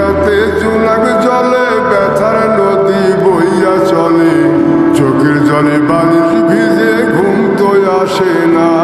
রাতে জুলাক জলে ব্যথার নদী বইয়া চলে। চোখের জলে বালিশ ভিজে ঘুম তো আসে না।